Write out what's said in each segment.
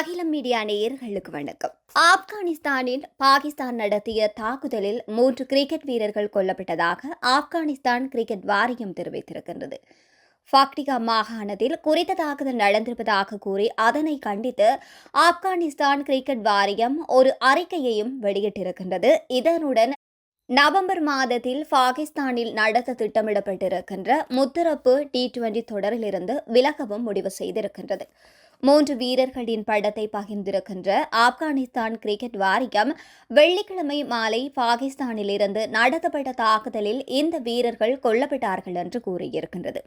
அகிலம் மீடியா நேயர்களுக்கு வணக்கம். ஆப்கானிஸ்தானில் பாகிஸ்தான் நடத்திய தாக்குதலில் மூன்று கிரிக்கெட் வீரர்கள் கொல்லப்பட்டதாக ஆப்கானிஸ்தான் கிரிக்கெட் வாரியம் தெரிவித்திருக்கின்றது. பாக்டிகா மாகாணத்தில் குறித்த தாக்குதல் நடந்திருப்பதாக கூறி அதனை கண்டித்து ஆப்கானிஸ்தான் கிரிக்கெட் வாரியம் ஒரு அறிக்கையையும் வெளியிட்டிருக்கின்றது. இதனுடன் நவம்பர் மாதத்தில் பாகிஸ்தானில் நடத்த திட்டமிடப்பட்டிருக்கின்ற முத்தரப்பு டி டுவெண்டி தொடரிலிருந்து விலகவும் முடிவு செய்திருக்கின்றது. மூன்று வீரர்களின் படத்தை பகிர்ந்திருக்கின்ற ஆப்கானிஸ்தான் கிரிக்கெட் வாரியம் வெள்ளிக்கிழமை மாலை பாகிஸ்தானிலிருந்து நடத்தப்பட்ட தாக்குதலில் இந்த வீரர்கள் கொல்லப்பட்டார்கள் என்று கூறியிருக்கின்றது.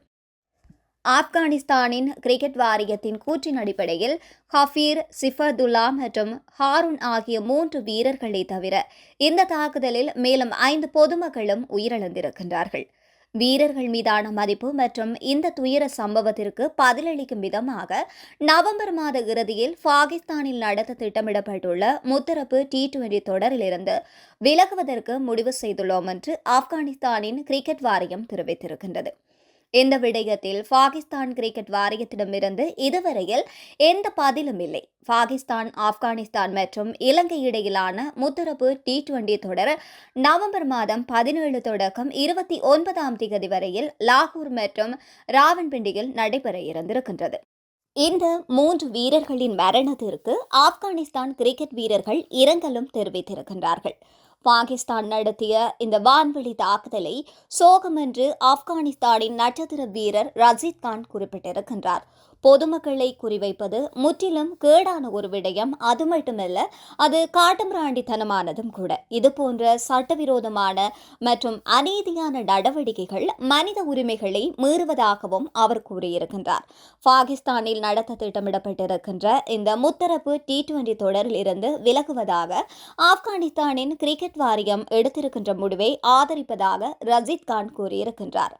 ஆப்கானிஸ்தானின் கிரிக்கெட் வாரியத்தின் கூற்றின் அடிப்படையில் ஹஃபீர் சிஃபதுல்லா மற்றும் ஹாரூன் ஆகிய மூன்று வீரர்களை தவிர இந்த தாக்குதலில் மேலும் ஐந்து பொதுமக்களும் உயிரிழந்திருக்கின்றார்கள். வீரர்கள் மீதான மதிப்பு மற்றும் இந்த துயர சம்பவத்திற்கு பதிலளிக்கும் விதமாக நவம்பர் மாத இறுதியில் பாகிஸ்தானில் நடத்த திட்டமிடப்பட்டுள்ள முத்தரப்பு டி டுவெண்டி தொடரிலிருந்து விலகுவதற்கு முடிவு செய்துள்ளோம் என்று ஆப்கானிஸ்தானின் கிரிக்கெட் வாரியம் தெரிவித்திருக்கின்றது. இந்த விடயத்தில் பாகிஸ்தான் கிரிக்கெட் வாரியத்திடமிருந்து இதுவரையில் எந்த பதிலும் இல்லை. பாகிஸ்தான் ஆப்கானிஸ்தான் மற்றும் இலங்கை இடையிலான முத்தரப்பு டி டுவெண்டி தொடர் நவம்பர் மாதம் பதினேழு தொடக்கம் இருபத்தி ஒன்பதாம் தேதி வரையில் லாகூர் மற்றும் ராவன்பிண்டியில் நடைபெற இருந்திருக்கின்றது. இந்த மூன்று வீரர்களின் மரணத்திற்கு ஆப்கானிஸ்தான் கிரிக்கெட் வீரர்கள் இரங்கலும் தெரிவித்திருக்கின்றார்கள். பாகிஸ்தான் நடத்திய இந்த வான்வெளி தாக்குதலை சோகம் என்று ஆப்கானிஸ்தானின் நட்சத்திர வீரர் ரஜித் கான் குறிப்பிட்டிருக்கின்றார். பொதுமக்களை குறிவைப்பது முற்றிலும் கேடான ஒரு விடயம். அது மட்டுமல்ல அது காட்டுமிராண்டித்தனமானதும் கூட. இதுபோன்ற சட்டவிரோதமான மற்றும் அநீதியான நடவடிக்கைகள் மனித உரிமைகளை மீறுவதாகவும் அவர் கூறியிருக்கின்றார். பாகிஸ்தானில் நடத்த திட்டமிடப்பட்டிருக்கின்ற இந்த முத்தரப்பு டி டுவெண்டி தொடரில் இருந்து விலகுவதாக ஆப்கானிஸ்தானின் கிரிக்கெட் வாரியம் எடுத்திருக்கின்ற முடிவை ஆதரிப்பதாக ரஜித் கான் கூறியிருக்கின்றார்.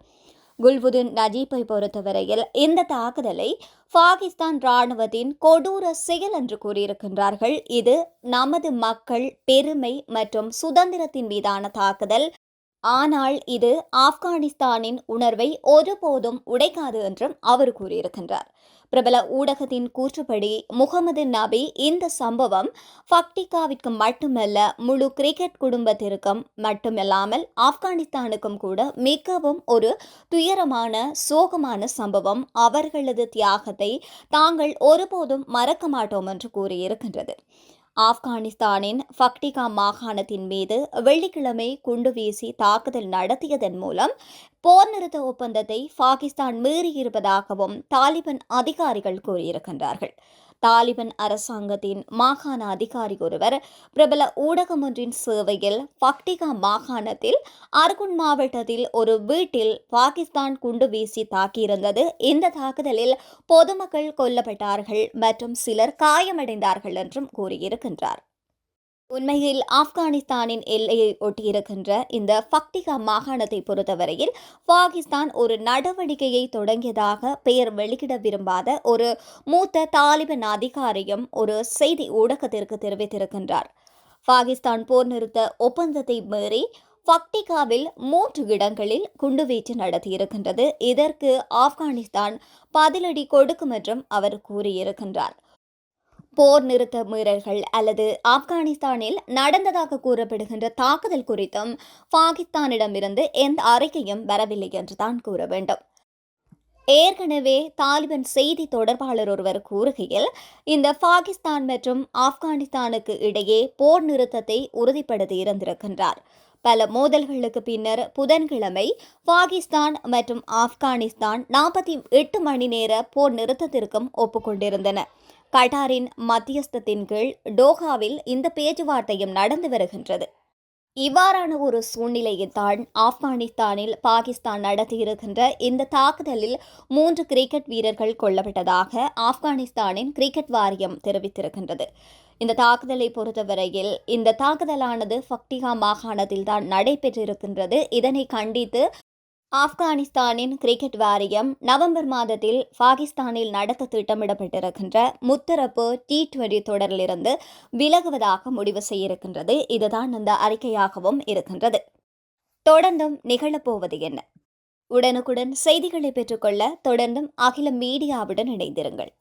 குல்புதீன் நஜீப்பை பொறுத்தவரையில் இந்த தாக்குதலை பாகிஸ்தான் ராணுவத்தின் கொடூர செயல் என்று கூறியிருக்கின்றார்கள். இது நமது மக்கள் பெருமை மற்றும் சுதந்திரத்தின் மீதான தாக்குதல். ஆனால் இது ஆப்கானிஸ்தானின் உணர்வை ஒருபோதும் உடைக்காது என்றும் அவர் கூறியிருக்கின்றார். பிரபல ஊடகத்தின் கூற்றுப்படி முகமது நபி இந்த சம்பவம் ஃபக்டிகாவிற்கு மட்டுமல்ல முழு கிரிக்கெட் குடும்பத்திற்கும் மட்டுமல்லாமல் ஆப்கானிஸ்தானுக்கும் கூட மிகவும் ஒரு துயரமான சோகமான சம்பவம். அவர்களது தியாகத்தை தாங்கள் ஒருபோதும் மறக்க மாட்டோம் என்று கூறியிருக்கின்றது. ஆப்கானிஸ்தானின் ஃபக்டிகா மாகாணத்தின் மீது வெள்ளிக்கிழமை குண்டு வீசி தாக்குதல் நடத்தியதன் மூலம் போர் நிறுத்த ஒப்பந்தத்தை பாகிஸ்தான் மீறியிருப்பதாகவும் தாலிபன் அதிகாரிகள் கூறியிருக்கின்றார்கள். தாலிபன் அரசாங்கத்தின் மாகாண அதிகாரி ஒருவர் பிரபல ஊடகம் ஒன்றின் சேவையில் பக்டிகா மாகாணத்தில் அர்குன் மாவட்டத்தில் ஒரு வீட்டில் பாகிஸ்தான் குண்டு வீசி தாக்கியிருந்தது. இந்த தாக்குதலில் பொதுமக்கள் கொல்லப்பட்டார்கள் மற்றும் சிலர் காயமடைந்தார்கள் என்றும் கூறியிருக்கின்றார். உண்மையில் ஆப்கானிஸ்தானின் எல்லையை ஒட்டியிருக்கின்ற இந்த ஃபக்டிகா மாகாணத்தை பொறுத்தவரையில் பாகிஸ்தான் ஒரு நடவடிக்கையை தொடங்கியதாக பெயர் வெளியிட விரும்பாத ஒரு மூத்த தாலிபன் அதிகாரியும் ஒரு செய்தி ஊடகத்திற்கு தெரிவித்திருக்கின்றார். பாகிஸ்தான் போர் நிறுத்த ஒப்பந்தத்தை மீறி ஃபக்டிகாவில் மூன்று இடங்களில் குண்டுவீச்சு நடத்தியிருக்கின்றது. இதற்கு ஆப்கானிஸ்தான் பதிலடி கொடுக்கும் என்றும் அவர் கூறியிருக்கின்றார். போர் நிறுத்த மீறல்கள் அல்லது ஆப்கானிஸ்தானில் நடந்ததாக கூறப்படுகின்ற தாக்குதல் குறித்தும் பாகிஸ்தானிடமிருந்து எந்த அறிக்கையும் வரவில்லை என்று தான் கூற வேண்டும். ஏற்கனவே தாலிபன் செய்தி தொடர்பாளர் ஒருவர் கூறுகையில் இந்த பாகிஸ்தான் மற்றும் ஆப்கானிஸ்தானுக்கு இடையே போர் நிறுத்தத்தை உறுதிப்படுத்தி இருந்திருக்கின்றார். பல மோதல்களுக்கு பின்னர் புதன்கிழமை பாகிஸ்தான் மற்றும் ஆப்கானிஸ்தான் நாற்பத்தி எட்டு மணி நேர போர் நிறுத்தத்திற்கும் ஒப்புக்கொண்டிருந்தன. கட்டாரின் மத்தியஸ்தத்தின் கீழ் டோஹாவில் இந்த பேச்சுவார்த்தையும் நடந்து வருகின்றது. இவ்வாறான ஒரு சூழ்நிலையில் தான் ஆப்கானிஸ்தானில் பாகிஸ்தான் நடத்தியிருக்கின்ற இந்த தாக்குதலில் மூன்று கிரிக்கெட் வீரர்கள் கொல்லப்பட்டதாக ஆப்கானிஸ்தானின் கிரிக்கெட் வாரியம் தெரிவித்திருக்கின்றது. இந்த தாக்குதலை பொறுத்தவரையில் இந்த தாக்குதலானது ஃபக்டிகா மாகாணத்தில் தான் நடைபெற்றிருக்கின்றது. இதனை கண்டித்து ஆப்கானிஸ்தானின் கிரிக்கெட் வாரியம் நவம்பர் மாதத்தில் பாகிஸ்தானில் நடத்த திட்டமிடப்பட்டிருக்கின்ற முத்தரப்பு டி டுவெண்டி தொடரிலிருந்து விலகுவதாக முடிவு செய்யிருக்கின்றது இதுதான் அந்த அறிக்கையாகவும் இருக்கின்றது. தொடர்ந்தும் நிகழப்போவது என்ன? உடனுக்குடன் செய்திகளை பெற்றுக்கொள்ள தொடர்ந்தும் அகில மீடியாவுடன் இணைந்திருங்கள்.